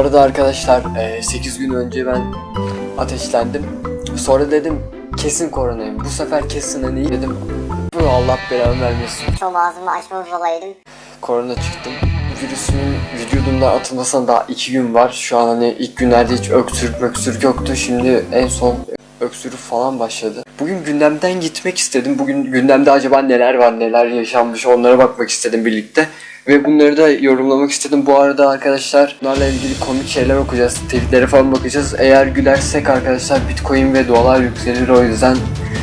arada arkadaşlar 8 gün önce ben ateşlendim. Sonra dedim kesin koronayım. Bu sefer kesin hani dedim. "Bu Allah belamı vermesin. Çok ağzımı açmamış olaydım. Korona çıktım. Virüsün vücudumdan atılmasına daha 2 gün var. Şu an hani ilk günlerde hiç öksürük öksürük yoktu. Şimdi en son öksürük falan başladı. Bugün gündemden gitmek istedim. Bugün gündemde acaba neler var, neler yaşanmış onlara bakmak istedim birlikte. Ve bunları da yorumlamak istedim. Bu arada arkadaşlar bunlarla ilgili komik şeyler okuyacağız. Tweetlere falan bakacağız. Eğer gülersek arkadaşlar Bitcoin ve dolar yükselir o yüzden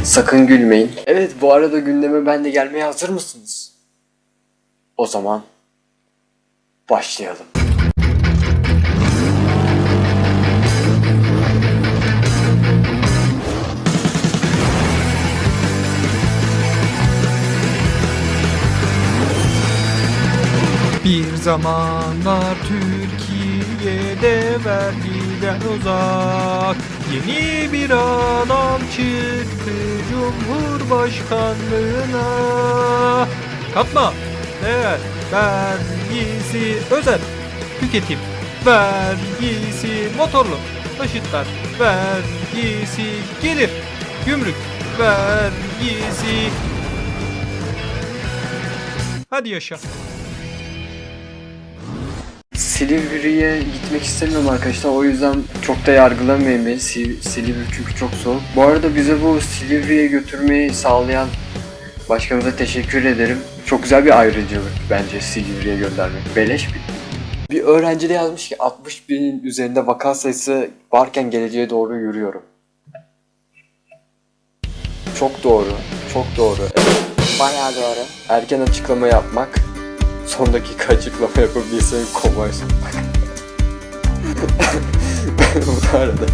sakın gülmeyin. Evet bu arada gündeme ben de gelmeye hazır mısınız? O zaman başlayalım. Zamanlar Türkiye'de vergiden uzak. Yeni bir adam çıktı Cumhurbaşkanlığına. Katma değer vergisi özel. Tüketim vergisi motorlu. Taşıtlar vergisi gelir. Gümrük vergisi. Hadi yaşa. Silivri'ye gitmek istemiyorum arkadaşlar. O yüzden çok da yargılamayın beni. Sil- Silivri çünkü çok soğuk. Bu arada bize bu Silivri'ye götürmeyi sağlayan başkanımıza teşekkür ederim. Çok güzel bir ayrıcalık bence Silivri'ye göndermek. Beleş bir. Bir öğrenci de yazmış ki 60 binin üzerinde vaka sayısı varken geleceğe doğru yürüyorum. Çok doğru. Çok doğru. Evet. Bayağı doğru. Erken açıklama yapmak, son dakika açıklama kovaya sokmak. Bu arada.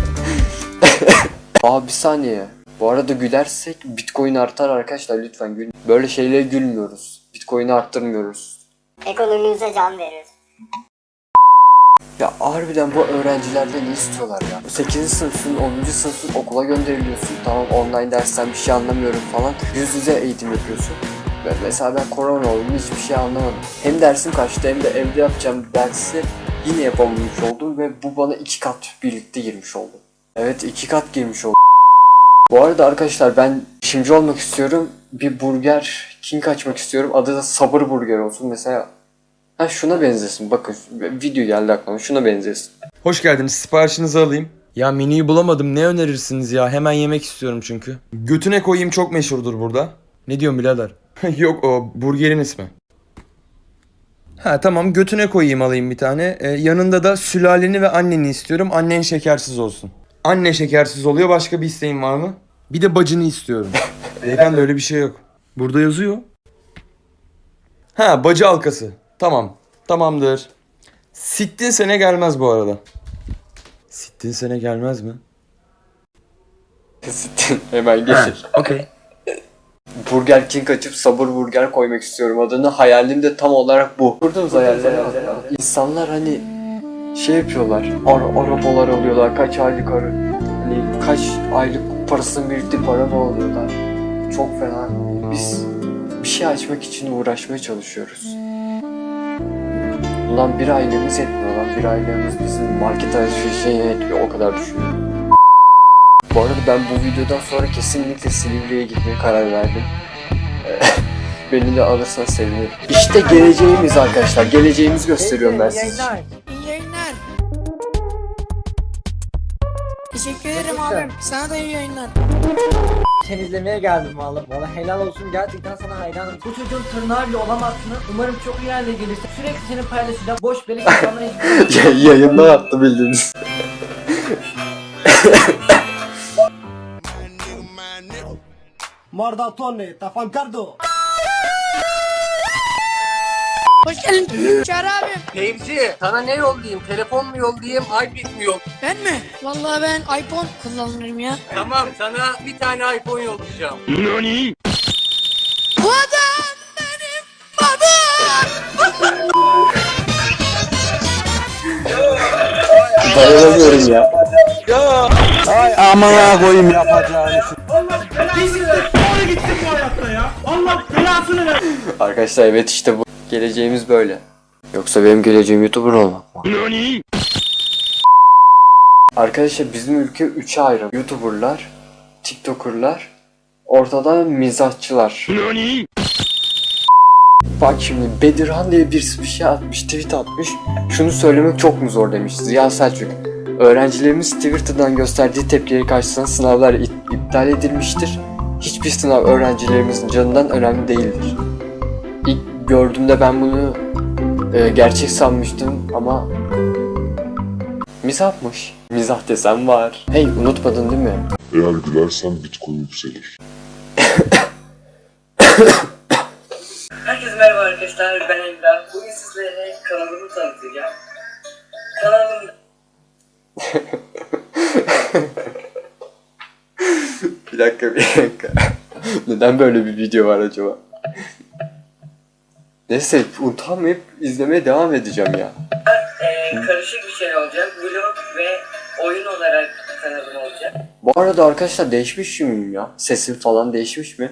Aa bir saniye. Bu arada gülersek Bitcoin artar arkadaşlar lütfen gül. Böyle şeylere gülmüyoruz. Bitcoin'i arttırmıyoruz. Ekonomimize can veriyoruz. Ya harbiden bu öğrencilerden ne istiyorlar ya? 8. sınıfın, 10. sınıfın okula gönderiliyorsun. Tamam online dersten bir şey anlamıyorum falan. Yüz yüze eğitim yapıyorsun. Ve mesela ben korona oldum hiçbir şey anlamadım. Hem dersim kaçtı hem de evde yapacağım dersi yine yapamamış oldum ve bu bana iki kat birlikte girmiş oldu. Evet iki kat girmiş oldu. Bu arada arkadaşlar ben şimci olmak istiyorum. Bir burger king açmak istiyorum. Adı da sabır burger olsun. Mesela Ha şuna benzesin. Bakın video geldi aklıma. Şuna benzesin. Hoş geldiniz. Siparişinizi alayım. Ya menüyü bulamadım. Ne önerirsiniz ya? Hemen yemek istiyorum çünkü. Götüne koyayım çok meşhurdur burada. Ne diyorsun birader? Yok o burgerin ismi. Ha tamam götüne koyayım alayım bir tane. Ee, yanında da sülaleni ve anneni istiyorum. Annen şekersiz olsun. Anne şekersiz oluyor. Başka bir isteğin var mı? Bir de bacını istiyorum. Beyefendi öyle bir şey yok. Burada yazıyor. Ha bacı halkası. Tamam. Tamamdır. Sittin sene gelmez bu arada. Sittin sene gelmez mi? Hemen geçir. Okey. Burger King açıp sabır burger koymak istiyorum adını. Hayalim de tam olarak bu. Kurdunuz hayalleri. İnsanlar hani şey yapıyorlar. Ara, arabalar alıyorlar. Kaç aylık arı. Hani kaç aylık parasını biriktirip araba alıyorlar. Çok fena. Biz bir şey açmak için uğraşmaya çalışıyoruz. Ulan bir ailemiz yetmiyor lan. Bir ailemiz bizim market alışverişine yetmiyor. O kadar düşünüyorum. Bu arada ben bu videodan sonra kesinlikle Silivri'ye gitmeye karar verdim. Beni de alırsan sevinirim. İşte geleceğimiz arkadaşlar. Geleceğimizi gösteriyorum ben size. İyi yayınlar. Teşekkür ederim abim. Sana da iyi yayınlar. temizlemeye geldim valla. Valla helal olsun gerçekten sana hayranım. Bu çocuğun tırnağı bile olamazsın. Umarım çok iyi hale gelirsin. Sürekli seni paylaşacağım. Boş beleş insanlara hiç Ya- Yayında yaptı bildiğiniz. Mordatone, tafankardo. Hoş geldin. Çağrı abim. Fevzi sana ne yollayayım? Telefon mu yollayayım? iPad mi yol? Ben mi? Vallahi ben iPhone kullanırım ya. Tamam sana bir tane iPhone yollayacağım. Bu adam benim babam. Dayanamıyorum ya. Amına koyayım yapacağını. Arkadaşlar evet işte bu. Geleceğimiz böyle. Yoksa benim geleceğim YouTuber olmak mı? Arkadaşlar bizim ülke 3'e ayrı. Youtuberlar, TikTokerlar, ortada mizahçılar. Bak şimdi Bedirhan diye birisi bir şey atmış, tweet atmış. Şunu söylemek çok mu zor demiş Ziya Selçuk. Öğrencilerimiz Twitter'dan gösterdiği tepkileri karşısında sınavlar ip- iptal edilmiştir. Hiçbir sınav öğrencilerimizin canından önemli değildir. İlk gördüğümde ben bunu e, gerçek sanmıştım ama mizahmış. Mizah desem var. Hey unutmadın değil mi? Eğer gülersen Bitcoin yükselir. Herkese merhaba arkadaşlar ben Emrah. Bugün sizlere kanalımı tanıtacağım. Kanalım Bir dakika bir dakika. Neden böyle bir video var acaba? Neyse utanmayıp izlemeye devam edeceğim ya. e, karışık bir şey olacak. Vlog ve oyun olarak kanalım olacak. Bu arada arkadaşlar değişmiş miyim ya? Sesim falan değişmiş mi?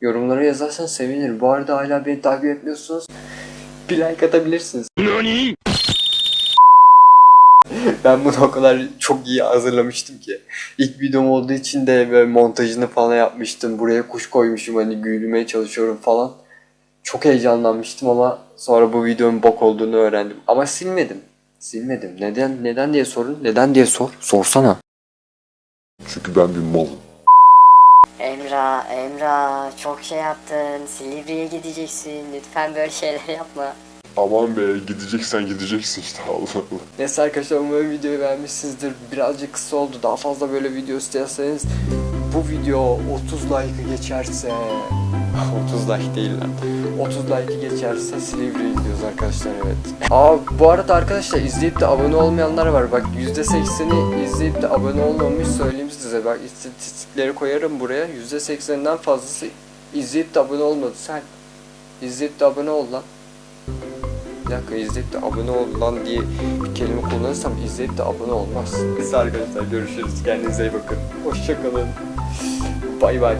Yorumlara yazarsan sevinirim. Bu arada hala beni takip etmiyorsunuz. Bir like atabilirsiniz. ben bunu o kadar çok iyi hazırlamıştım ki. İlk videom olduğu için de böyle montajını falan yapmıştım. Buraya kuş koymuşum hani gülmeye çalışıyorum falan. Çok heyecanlanmıştım ama sonra bu videonun bok olduğunu öğrendim. Ama silmedim. Silmedim. Neden neden diye sorun. Neden diye sor. Sorsana. Çünkü ben bir malım. Emrah, Emrah çok şey yaptın. Silivri'ye gideceksin. Lütfen böyle şeyler yapma. Aman be gideceksen gideceksin işte Allah Allah. Neyse arkadaşlar umarım videoyu beğenmişsinizdir. Birazcık kısa oldu. Daha fazla böyle video isterseniz bu video 30 like'ı geçerse 30 like değil lan. 30 like'ı geçerse Silivri'ye gidiyoruz arkadaşlar evet. Aa bu arada arkadaşlar izleyip de abone olmayanlar var. Bak %80'i izleyip de abone olmamış söyleyeyim size. Bak istatistikleri koyarım buraya. %80'den fazlası izleyip de abone olmadı. Sen izleyip de abone ol lan. Bir dakika izleyip de abone ol lan diye bir kelime kullanırsam izleyip de abone olmaz. Neyse arkadaşlar görüşürüz. Kendinize iyi bakın. Hoşçakalın. Bay bay.